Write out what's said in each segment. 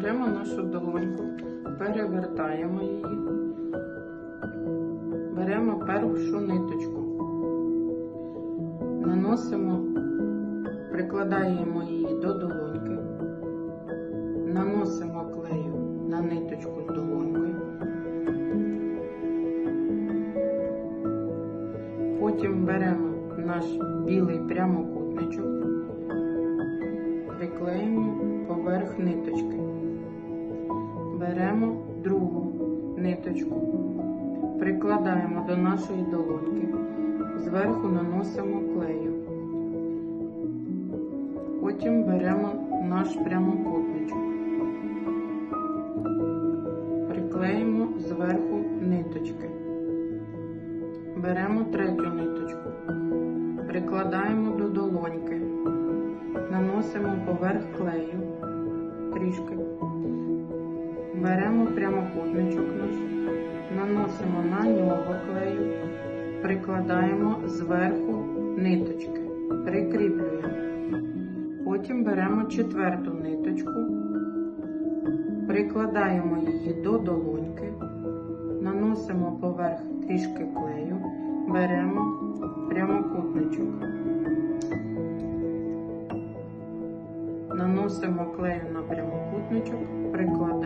Беремо нашу долоньку, перевертаємо її, беремо першу ниточку, наносимо, прикладаємо її до долоньки, наносимо клею на ниточку з долонькою. Потім беремо наш білий прямокутничок, приклеїмо поверх ниточки. Беремо другу ниточку, прикладаємо до нашої долоньки, зверху наносимо клею. Потім беремо наш прямокутничок, приклеїмо зверху ниточки. Беремо третю ниточку, прикладаємо до долоньки, наносимо поверх клею трішки. Беремо прямокутничок наш, наносимо на нього клею, прикладаємо зверху ниточки, прикріплюємо. Потім беремо четверту ниточку, прикладаємо її до долоньки, наносимо поверх трішки клею, беремо прямокутничок. Наносимо клею на прямокутничок, прикладаємо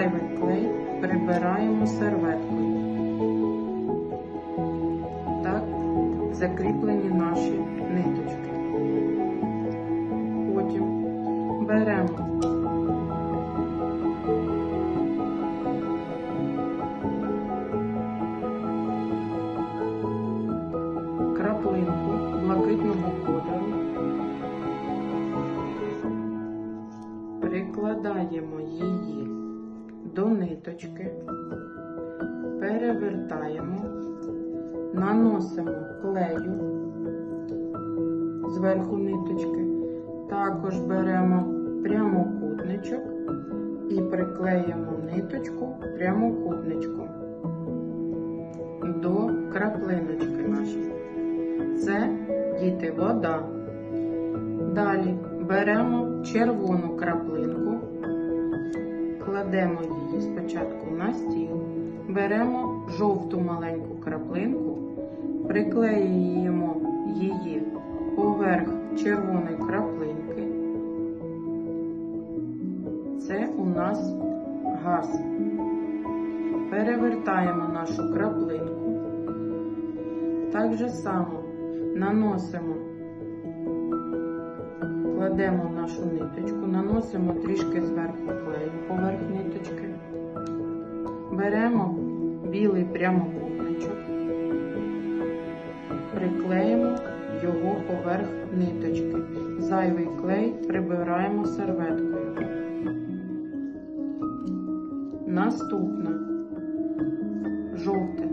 Зайвий клей прибираємо серветкою. Так закріплені наші ниточки. Потім беремо краплинку блакитного кольору. Прикладаємо її до ниточки, перевертаємо, наносимо клею зверху ниточки. Також беремо прямокутничок і приклеїмо ниточку прямокутничком до краплиночки нашої. Це діти вода. Далі беремо червону краплинку, кладемо її спочатку на стіл, беремо жовту маленьку краплинку, приклеюємо її поверх червоної краплинки. Це у нас газ. Перевертаємо нашу краплинку. Так же само наносимо, кладемо нашу ниточку, наносимо трішки зверху клею беремо білий прямокутничок, приклеїмо його поверх ниточки. Зайвий клей прибираємо серветкою. Наступне жовте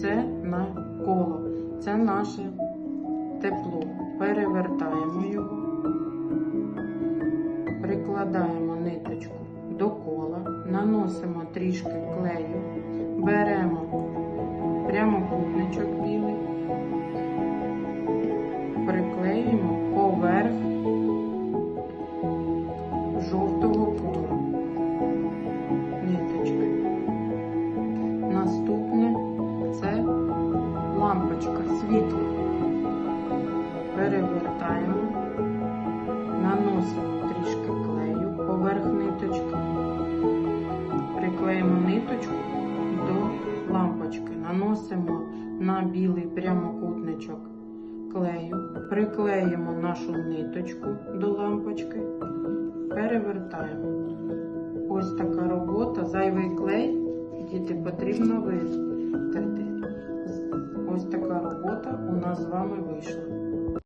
це на коло, це наше тепло. Перевертаємо його, прикладаємо ниточку наносимо трішки клею, беремо прямокутничок білий, приклеїмо поверх жовтого кольору ниточки. Наступне це лампочка світло. Перевертаємо, ниточку до лампочки, наносимо на білий прямокутничок клею, приклеїмо нашу ниточку до лампочки, перевертаємо. Ось така робота, зайвий клей, діти потрібно витерти. Ось така робота у нас з вами вийшла.